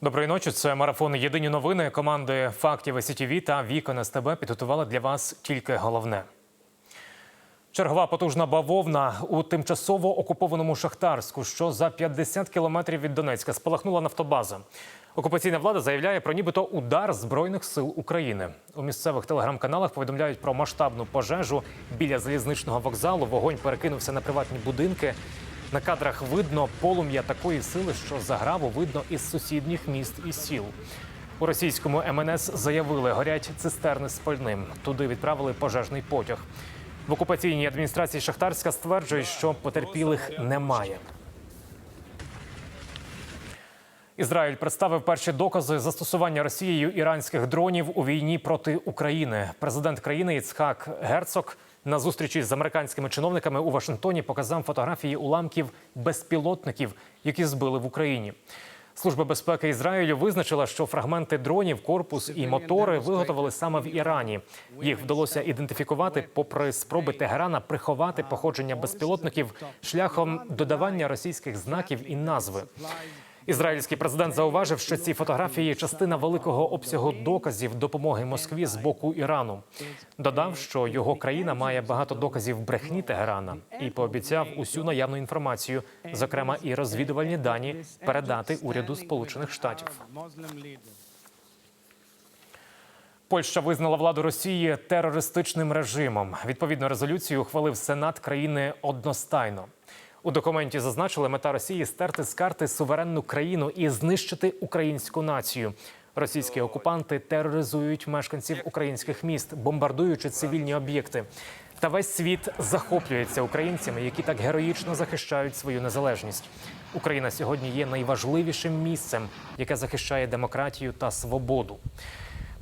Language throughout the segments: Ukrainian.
Доброї ночі. Це марафон Єдині новини команди фактів СІТВ та Вікон СТБ підготували для вас тільки головне. Чергова потужна бавовна у тимчасово окупованому Шахтарську, що за 50 кілометрів від Донецька спалахнула нафтобаза. Окупаційна влада заявляє про нібито удар збройних сил України. У місцевих телеграм-каналах повідомляють про масштабну пожежу біля залізничного вокзалу. Вогонь перекинувся на приватні будинки. На кадрах видно полум'я такої сили, що заграву видно із сусідніх міст і сіл. У російському МНС заявили, горять цистерни з пальним. Туди відправили пожежний потяг. В окупаційній адміністрації Шахтарська стверджують, що потерпілих немає. Ізраїль представив перші докази застосування Росією іранських дронів у війні проти України. Президент країни Іцхак Герцог на зустрічі з американськими чиновниками у Вашингтоні показав фотографії уламків безпілотників, які збили в Україні. Служба безпеки Ізраїлю визначила, що фрагменти дронів, корпус і мотори виготовили саме в Ірані. Їх вдалося ідентифікувати, попри спроби Тегерана приховати походження безпілотників шляхом додавання російських знаків і назви. Ізраїльський президент зауважив, що ці фотографії частина великого обсягу доказів допомоги Москві з боку Ірану. Додав, що його країна має багато доказів брехні Тегерана і пообіцяв усю наявну інформацію, зокрема і розвідувальні дані, передати уряду Сполучених Штатів. Польща визнала владу Росії терористичним режимом. Відповідну резолюцію ухвалив Сенат країни одностайно. У документі зазначили, мета Росії стерти з карти суверенну країну і знищити українську націю. Російські окупанти тероризують мешканців українських міст, бомбардуючи цивільні об'єкти. Та весь світ захоплюється українцями, які так героїчно захищають свою незалежність. Україна сьогодні є найважливішим місцем, яке захищає демократію та свободу.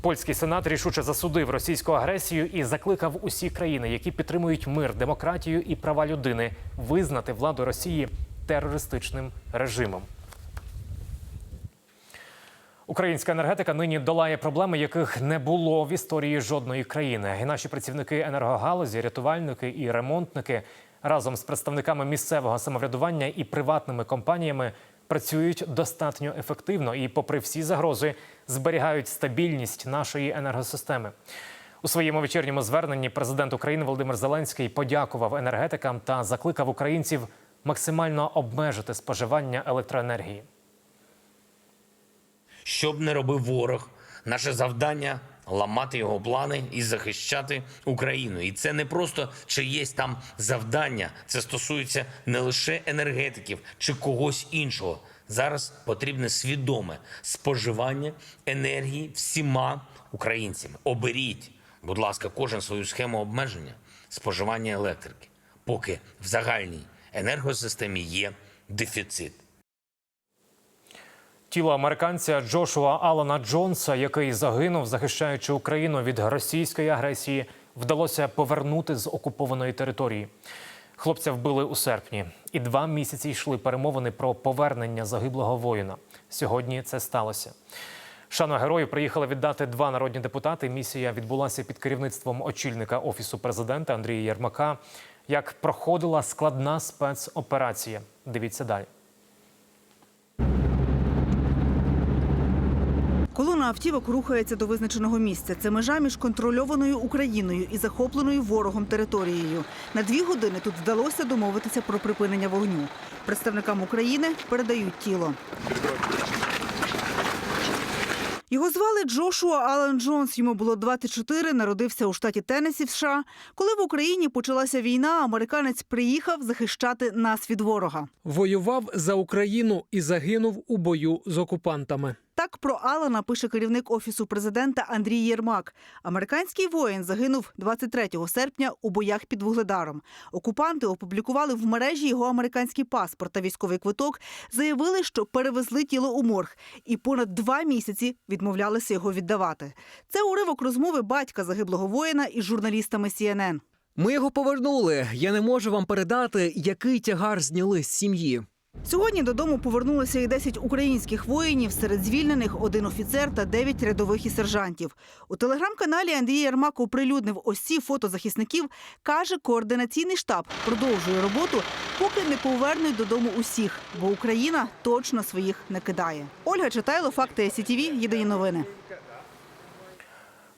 Польський сенат рішуче засудив російську агресію і закликав усі країни, які підтримують мир, демократію і права людини, визнати владу Росії терористичним режимом. Українська енергетика нині долає проблеми, яких не було в історії жодної країни. І наші працівники енергогалузі, рятувальники і ремонтники разом з представниками місцевого самоврядування і приватними компаніями працюють достатньо ефективно і, попри всі загрози, зберігають стабільність нашої енергосистеми. У своєму вечірньому зверненні президент України Володимир Зеленський подякував енергетикам та закликав українців максимально обмежити споживання електроенергії. Що б не робив ворог, наше завдання ламати його плани і захищати Україну. І це не просто чиєсь там завдання. Це стосується не лише енергетиків чи когось іншого. Зараз потрібне свідоме споживання енергії всіма українцями. Оберіть, будь ласка, кожен свою схему обмеження споживання електрики, поки в загальній енергосистемі є дефіцит. Тіло американця Джошуа Алана Джонса, який загинув, захищаючи Україну від російської агресії, вдалося повернути з окупованої території. Хлопця вбили у серпні, і два місяці йшли перемовини про повернення загиблого воїна. Сьогодні це сталося. Шану герою приїхали віддати два народні депутати. Місія відбулася під керівництвом очільника офісу президента Андрія Єрмака. Як проходила складна спецоперація? Дивіться далі. Автівок рухається до визначеного місця. Це межа між контрольованою Україною і захопленою ворогом територією. На дві години тут вдалося домовитися про припинення вогню. Представникам України передають тіло. Його звали Джошуа Алан Джонс. Йому було 24, народився у штаті Теннессі в США. Коли в Україні почалася війна, американець приїхав захищати нас від ворога. Воював за Україну і загинув у бою з окупантами. Так про Алана пише керівник офісу президента Андрій Єрмак. Американський воїн загинув 23 серпня у боях під Вугледаром. Окупанти опублікували в мережі його американський паспорт та військовий квиток. Заявили, що перевезли тіло у морг, і понад два місяці відмовлялися його віддавати. Це уривок розмови батька загиблого воїна із журналістами CNN. Ми його повернули. Я не можу вам передати, який тягар зняли з сім'ї. Сьогодні додому повернулися і 10 українських воїнів. Серед звільнених один офіцер та 9 рядових і сержантів. У телеграм-каналі Андрій Ярмак оприлюднив ось ці фото захисників. Каже, координаційний штаб продовжує роботу, поки не повернуть додому усіх, бо Україна точно своїх не кидає. Ольга Читайло, факти СІТВ, єдині новини.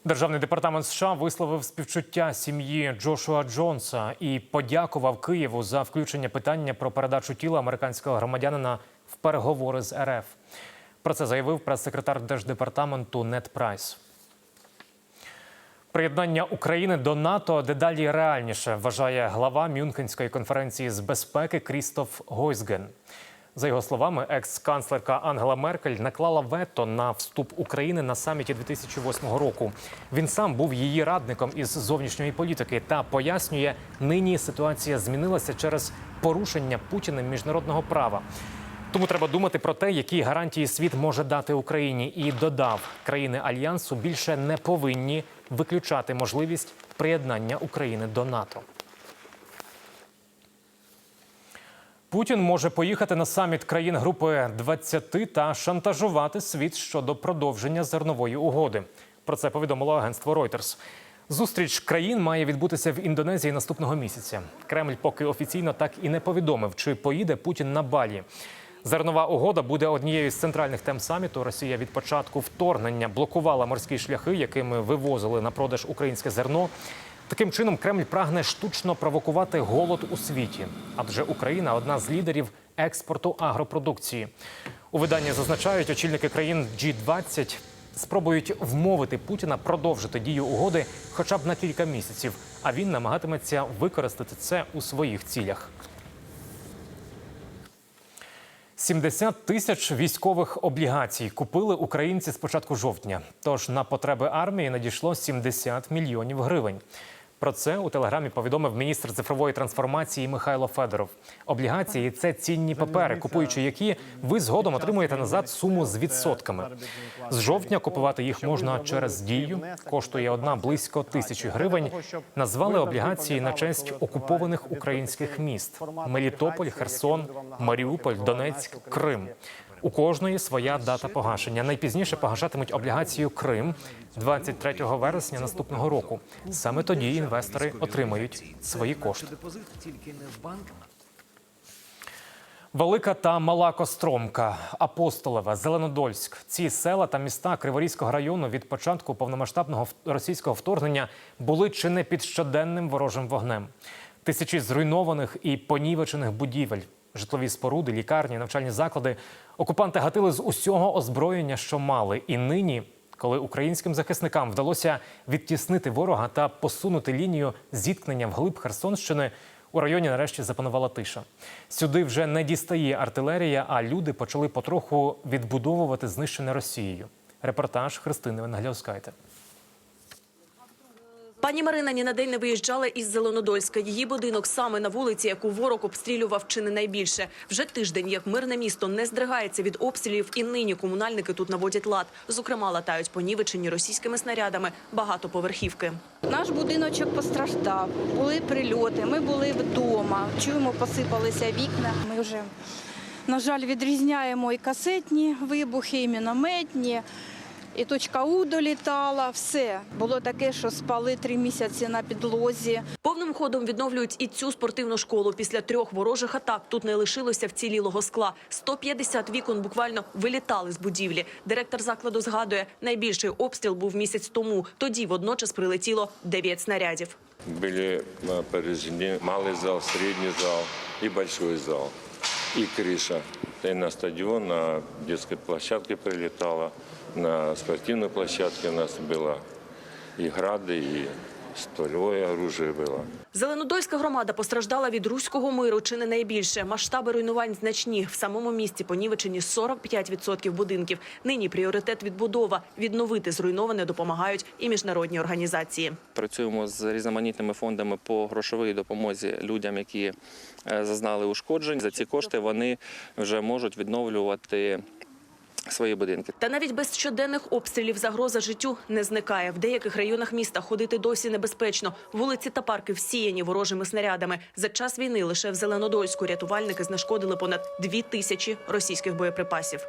Державний департамент США висловив співчуття сім'ї Джошуа Джонса і подякував Києву за включення питання про передачу тіла американського громадянина в переговори з РФ. Про це заявив прес-секретар держдепартаменту Нед Прайс. Приєднання України до НАТО дедалі реальніше, вважає глава Мюнхенської конференції з безпеки Крістоф Гойсген. За його словами, екс-канцлерка Ангела Меркель наклала вето на вступ України на саміті 2008 року. Він сам був її радником із зовнішньої політики та пояснює, нині ситуація змінилася через порушення Путіним міжнародного права. Тому треба думати про те, які гарантії світ може дати Україні, і додав, країни альянсу більше не повинні виключати можливість приєднання України до НАТО. Путін може поїхати на саміт країн групи 20 та шантажувати світ щодо продовження зернової угоди. Про це повідомило агентство Reuters. Зустріч країн має відбутися в Індонезії наступного місяця. Кремль поки офіційно так і не повідомив, чи поїде Путін на Балі. Зернова угода буде однією з центральних тем саміту. Росія від початку вторгнення блокувала морські шляхи, якими вивозили на продаж українське зерно. Таким чином Кремль прагне штучно провокувати голод у світі, адже Україна одна з лідерів експорту агропродукції. У виданні зазначають, очільники країн G20 спробують вмовити Путіна продовжити дію угоди хоча б на кілька місяців, а він намагатиметься використати це у своїх цілях. 70 тисяч військових облігацій купили українці з початку жовтня. Тож на потреби армії надійшло 70 мільйонів гривень. Про це у телеграмі повідомив міністр цифрової трансформації Михайло Федоров. Облігації це цінні папери, купуючи які ви згодом отримуєте назад суму з відсотками. З жовтня купувати їх можна через дію. Коштує одна близько тисячі гривень. Назвали облігації на честь окупованих українських міст: Мелітополь, Херсон, Маріуполь, Донецьк, Крим. У кожної своя дата погашення. Найпізніше погашатимуть облігацію Крим 23 вересня наступного року. Саме тоді інвестори отримають свої кошти. Велика та Мала Костромка, Апостолове, Зеленодольськ. Ці села та міста Криворізького району від початку повномасштабного російського вторгнення були чи не під щоденним ворожим вогнем. Тисячі зруйнованих і понівечених будівель, житлові споруди, лікарні, навчальні заклади. Окупанти гатили з усього озброєння, що мали. І нині, коли українським захисникам вдалося відтіснити ворога та посунути лінію зіткнення вглиб Херсонщини, у районі нарешті запанувала тиша. Сюди вже не дістає артилерія, а люди почали потроху відбудовувати знищене Росією. Репортаж Христини Венгальовськайте. Пані Марина ні на день не виїжджала із Зеленодольська. Її будинок саме на вулиці, яку ворог обстрілював чи не найбільше. Вже тиждень, як мирне місто не здригається від обстрілів, і нині комунальники тут наводять лад. Зокрема, латають понівечені російськими снарядами багатоповерхівки. Наш будиночок постраждав, були прильоти. Ми були вдома. Чуємо, посипалися вікна. Ми вже, на жаль, відрізняємо і касетні вибухи, і мінометні, і точка У долітала. Все було таке, що спали три місяці на підлозі. Повним ходом відновлюють і цю спортивну школу. Після трьох ворожих атак тут не лишилося вцілілого скла. 150 вікон буквально вилітали з будівлі. Директор закладу згадує, найбільший обстріл був місяць тому. Тоді водночас прилетіло 9 снарядів. Были э, повреждены малый зал, средний зал и большой зал. И крыша. И на стадион, на детской площадке прилетала, на спортивной площадке у нас было и грады, и стволевое оружие было. Зеленодольська громада постраждала від руського миру чи не найбільше. Масштаби руйнувань значні. В самому місті понівечені 45% будинків. Нині пріоритет відбудова. Відновити зруйноване допомагають і міжнародні організації. Працюємо з різноманітними фондами по грошовій допомозі людям, які е, зазнали ушкоджень. За ці кошти вони вже можуть відновлювати свої будинки. Та навіть без щоденних обстрілів загроза життю не зникає. В деяких районах міста ходити досі небезпечно. Вулиці та парки всіяні ворожими снарядами. За час війни лише в Зеленодольську рятувальники знешкодили понад дві тисячі російських боєприпасів.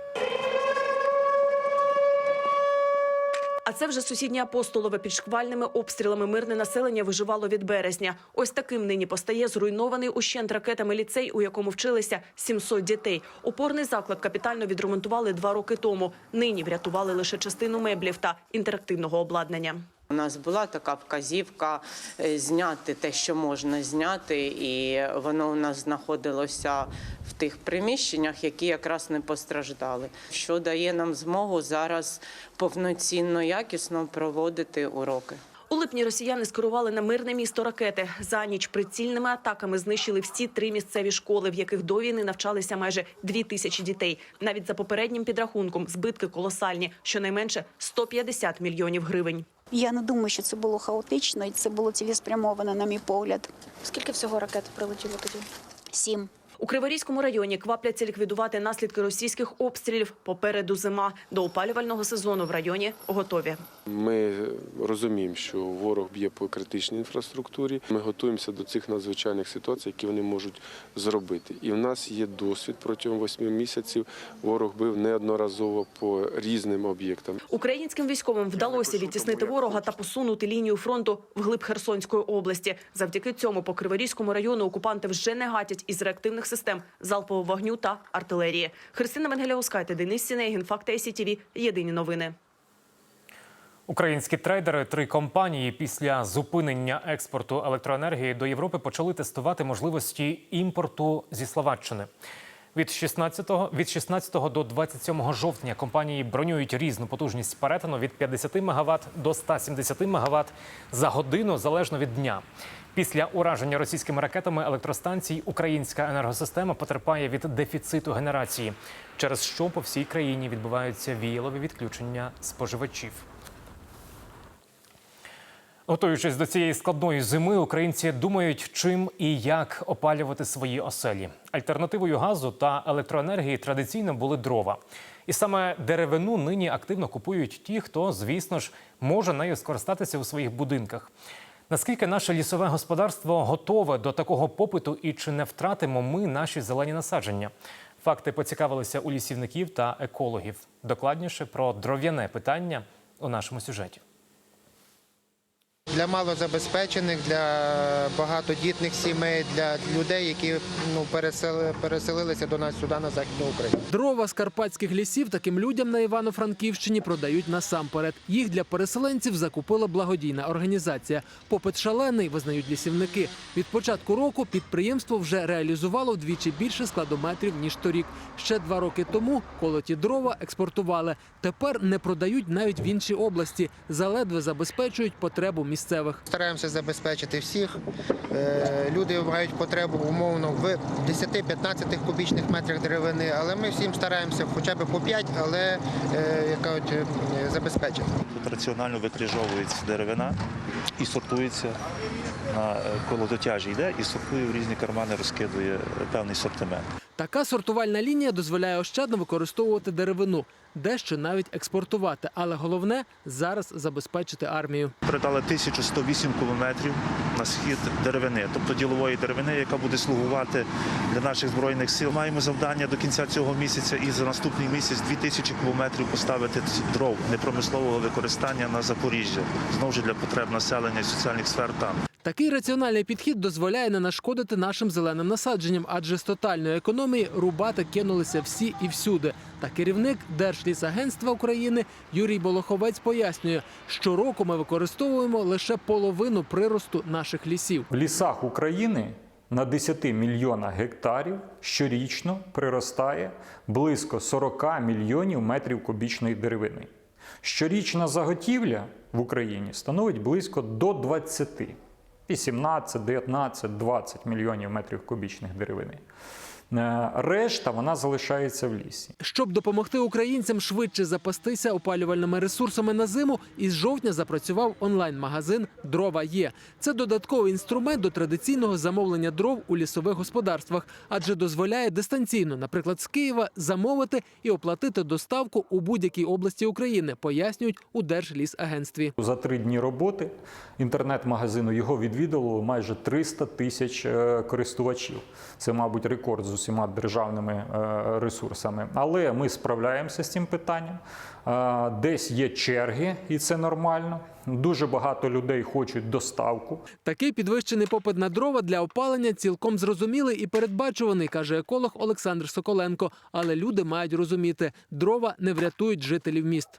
А це вже сусідні апостолове під шквальними обстрілами мирне населення виживало від березня. Ось таким нині постає зруйнований ущент ракетами ліцей, у якому вчилися 700 дітей. Опорний заклад капітально відремонтували два роки тому. Нині врятували лише частину меблів та інтерактивного обладнання. У нас була така вказівка е, зняти те, що можна зняти, і воно у нас знаходилося в тих приміщеннях, які якраз не постраждали. Що дає нам змогу зараз повноцінно, якісно проводити уроки. У липні росіяни скерували на мирне місто ракети. За ніч прицільними атаками знищили всі три місцеві школи, в яких до війни навчалися майже дві тисячі дітей. Навіть за попереднім підрахунком збитки колосальні, щонайменше 150 мільйонів гривень. Я не думаю, що це було хаотично, і це було цілеспрямовано, на мій погляд. Скільки всього ракет прилетіло тоді? Сім. У Криворізькому районі квапляться ліквідувати наслідки російських обстрілів. Попереду зима. До опалювального сезону в районі готові. Ми розуміємо, що ворог б'є по критичній інфраструктурі. Ми готуємося до цих надзвичайних ситуацій, які вони можуть зробити. І в нас є досвід протягом восьми місяців. Ворог бив неодноразово по різним об'єктам. Українським військовим вдалося відтіснити ворога та посунути лінію фронту вглиб Херсонської області. Завдяки цьому по Криворізькому району окупанти вже не гатять із реактивних систем залпового вогню та артилерії. Христина Венгеляускайте, Денис Сінегін, Факти СІТВ. Єдині новини. Українські трейдери три компанії після зупинення експорту електроенергії до Європи почали тестувати можливості імпорту зі Словаччини. Від 16, від 16 до 27 жовтня компанії бронюють різну потужність перетину від 50 МВт до 170 МВт за годину залежно від дня. Після ураження російськими ракетами електростанцій українська енергосистема потерпає від дефіциту генерації, через що по всій країні відбуваються віялові відключення споживачів. Готуючись до цієї складної зими, українці думають, чим і як опалювати свої оселі. Альтернативою газу та електроенергії традиційно були дрова. І саме деревину нині активно купують ті, хто, звісно ж, може нею скористатися у своїх будинках. Наскільки наше лісове господарство готове до такого попиту і чи не втратимо ми наші зелені насадження? Факти поцікавилися у лісівників та екологів. Докладніше про дров'яне питання у нашому сюжеті. Для малозабезпечених, для багатодітних сімей, для людей, які ну, пересели- переселилися до нас сюди на Західну Україну. Дрова з карпатських лісів таким людям на Івано-Франківщині продають насамперед. Їх для переселенців закупила благодійна організація. Попит шалений, визнають лісівники. Від початку року підприємство вже реалізувало вдвічі більше складометрів ніж торік. Ще два роки тому колоті дрова експортували. Тепер не продають навіть в інші області. Заледве забезпечують потребу місцевих. Стараємося забезпечити всіх. Е, Люди мають потребу умовно в 10-15 кубічних метрах деревини, але ми всім стараємося хоча б по 5, але е, як кажуть, е, забезпечити. Тут раціонально викрижовується деревина і сортується на колодотяжі йде і сортує в різні кармани, розкидує певний сортимент. Така сортувальна лінія дозволяє ощадно використовувати деревину, дещо навіть експортувати. Але головне зараз забезпечити армію. Передали 1108 кілометрів на схід деревини, тобто ділової деревини, яка буде слугувати для наших збройних сил. Маємо завдання до кінця цього місяця і за наступний місяць 2000 кілометрів поставити дров непромислового використання на Запоріжжя. Знову ж для потреб населення і соціальних сфер там. Такий раціональний підхід дозволяє не нашкодити нашим зеленим насадженням, адже з тотальної економії рубати кинулися всі і всюди. Та керівник Держлісагентства України Юрій Болоховець пояснює, щороку ми використовуємо лише половину приросту наших лісів. В лісах України на 10 мільйонах гектарів щорічно приростає близько 40 мільйонів метрів кубічної деревини. Щорічна заготівля в Україні становить близько до 20, 18, 19, 20 мільйонів метрів кубічних деревини. Е, Решта вона залишається в лісі. Щоб допомогти українцям швидше запастися опалювальними ресурсами на зиму, із жовтня запрацював онлайн-магазин Дрова є. Це додатковий інструмент до традиційного замовлення дров у лісових господарствах, адже дозволяє дистанційно, наприклад, з Києва, замовити і оплатити доставку у будь-якій області України, пояснюють у Держлісагентстві. За три дні роботи інтернет-магазину його відвідало майже 300 тисяч е, користувачів. Це, мабуть, рекорд з усіма державними е, ресурсами. Але ми справляємося з цим питанням. Е, Десь є черги, і це нормально. Дуже багато людей хочуть доставку. Такий підвищений попит на дрова для опалення цілком зрозумілий і передбачуваний, каже еколог Олександр Соколенко. Але люди мають розуміти, дрова не врятують жителів міст.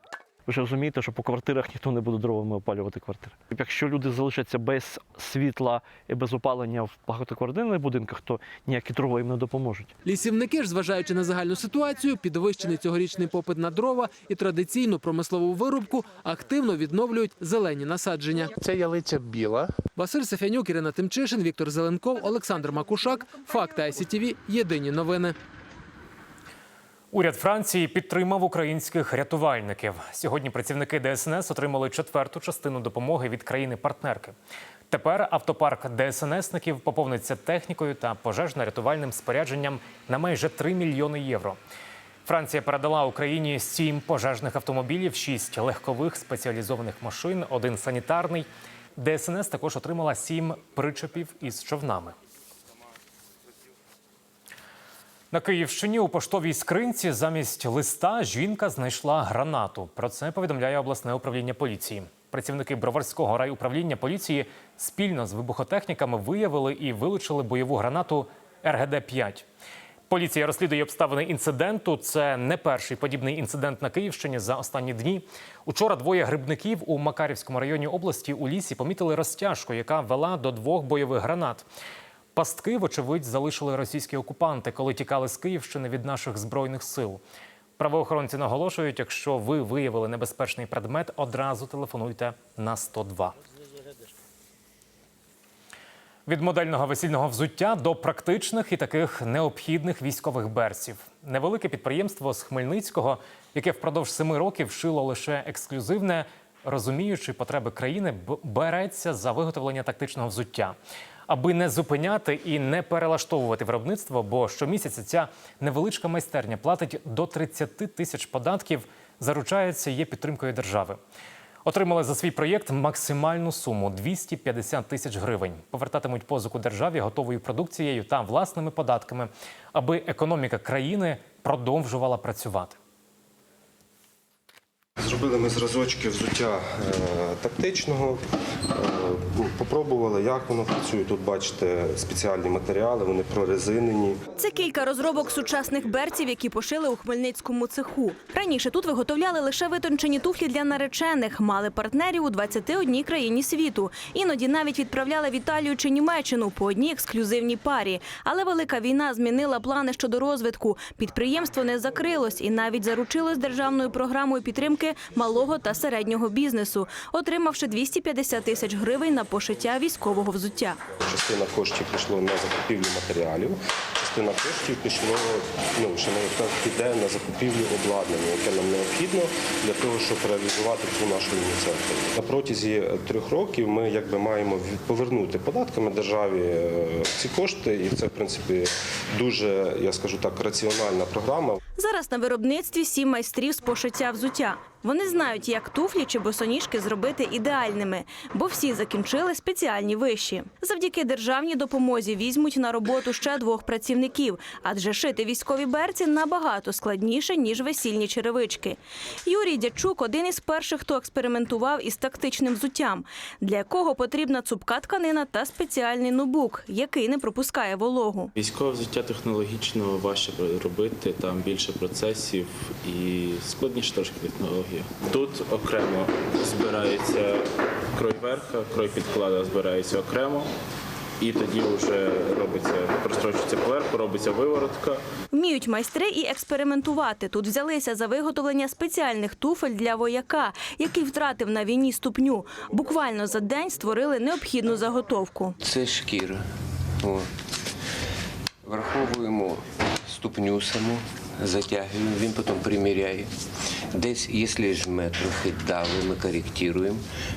Ви ж розумієте, що по квартирах ніхто не буде дровами опалювати квартири. Якщо люди залишаться без світла і без опалення в багатоквартирних будинках, то ніякі дрова їм не допоможуть. Лісівники ж, зважаючи на загальну ситуацію, підвищений цьогорічний попит на дрова і традиційну промислову вирубку, активно відновлюють зелені насадження. Це ялиця біла. Василь Сафянюк, Ірина Тимчишин, Віктор Зеленков, Олександр Макушак. Факти ICTV. Єдині новини. Уряд Франції підтримав українських рятувальників. Сьогодні працівники ДСНС отримали четверту частину допомоги від країни-партнерки. Тепер автопарк ДСНСників поповниться технікою та пожежно-рятувальним спорядженням на майже 3 мільйони євро. Франція передала Україні сім пожежних автомобілів, шість легкових спеціалізованих машин, один санітарний. ДСНС також отримала сім причепів із човнами. На Київщині у поштовій скринці замість листа жінка знайшла гранату. Про це повідомляє обласне управління поліції. Працівники Броварського райуправління поліції спільно з вибухотехніками виявили і вилучили бойову гранату РГД-5. Поліція розслідує обставини інциденту. Це не перший подібний інцидент на Київщині за останні дні. Учора двоє грибників у Макарівському районі області у лісі помітили розтяжку, яка вела до двох бойових гранат. Пастки, вочевидь, залишили російські окупанти, коли тікали з Київщини від наших збройних сил. Правоохоронці наголошують, якщо ви виявили небезпечний предмет, одразу телефонуйте на 102. Від модельного весільного взуття до практичних і таких необхідних військових берців. Невелике підприємство з Хмельницького, яке впродовж семи років шило лише ексклюзивне, розуміючи потреби країни, береться за виготовлення тактичного взуття. Аби не зупиняти і не перелаштовувати виробництво, бо щомісяця ця невеличка майстерня платить до 30 тисяч податків, заручається є підтримкою держави. Отримали за свій проєкт максимальну суму 250 тисяч гривень. Повертатимуть позику державі готовою продукцією та власними податками, аби економіка країни продовжувала працювати. Зробили ми зразочки взуття е, тактичного, е, попробували, як воно працює. Тут бачите спеціальні матеріали, вони прорезинені. Це кілька розробок сучасних берців, які пошили у хмельницькому цеху. Раніше тут виготовляли лише витончені туфлі для наречених, мали партнерів у 21 країні світу. Іноді навіть відправляли в Італію чи Німеччину по одній ексклюзивній парі. Але велика війна змінила плани щодо розвитку. Підприємство не закрилось і навіть заручилось державною програмою підтримки малого та середнього бізнесу, отримавши 250 тисяч гривень на пошиття військового взуття. Частина коштів пішло на закупівлю матеріалів, частина коштів пішло, ну, ще не піде на закупівлю обладнання, яке нам необхідно для того, щоб реалізувати цю нашу ініціативу. На протязі трьох років ми якби маємо повернути податками державі е, ці кошти, і це в принципі дуже, я скажу так, раціональна програма. Зараз на виробництві сім майстрів з пошиття взуття. Вони знають, як туфлі чи босоніжки зробити ідеальними, бо всі закінчили спеціальні виші. Завдяки державній допомозі візьмуть на роботу ще двох працівників, адже шити військові берці набагато складніше ніж весільні черевички. Юрій Дячук один із перших, хто експериментував із тактичним взуттям, для якого потрібна цупка тканина та спеціальний нубук, який не пропускає вологу. Військове взуття технологічно важче робити, там більше процесів і складніше трошки технологія. Тут окремо збирається крой верха, крой підклада збирається окремо, і тоді вже робиться, прострочується поверх, робиться виворотка. Вміють майстри і експериментувати. Тут взялися за виготовлення спеціальних туфель для вояка, який втратив на війні ступню. Буквально за день створили необхідну заготовку. Це шкіра. О. Враховуємо ступню саму затягуємо, він потом приміряє. Десь, якщо жме трохи дали, ми корректируем,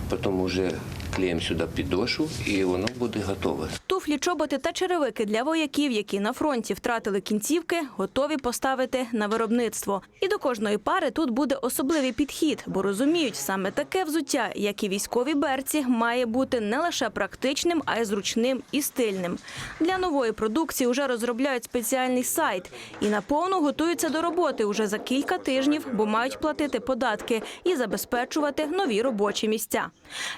потом вже клеїмо сюди підошву і воно буде готове. Туфлі, чоботи та черевики для вояків, які на фронті втратили кінцівки, готові поставити на виробництво. І до кожної пари тут буде особливий підхід, бо розуміють, саме таке взуття, як і військові берці, має бути не лише практичним, а й зручним і стильним. Для нової продукції вже розробляють спеціальний сайт і наповну готуються до роботи уже за кілька тижнів, бо мають платити податки і забезпечувати нові робочі місця.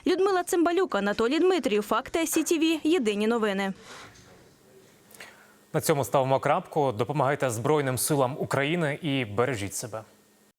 Людмила Цимбалюк, Анатолій Дмитрів, Факти СІТІВІ. Єдині новини. На цьому ставимо крапку. Допомагайте Збройним силам України і бережіть себе.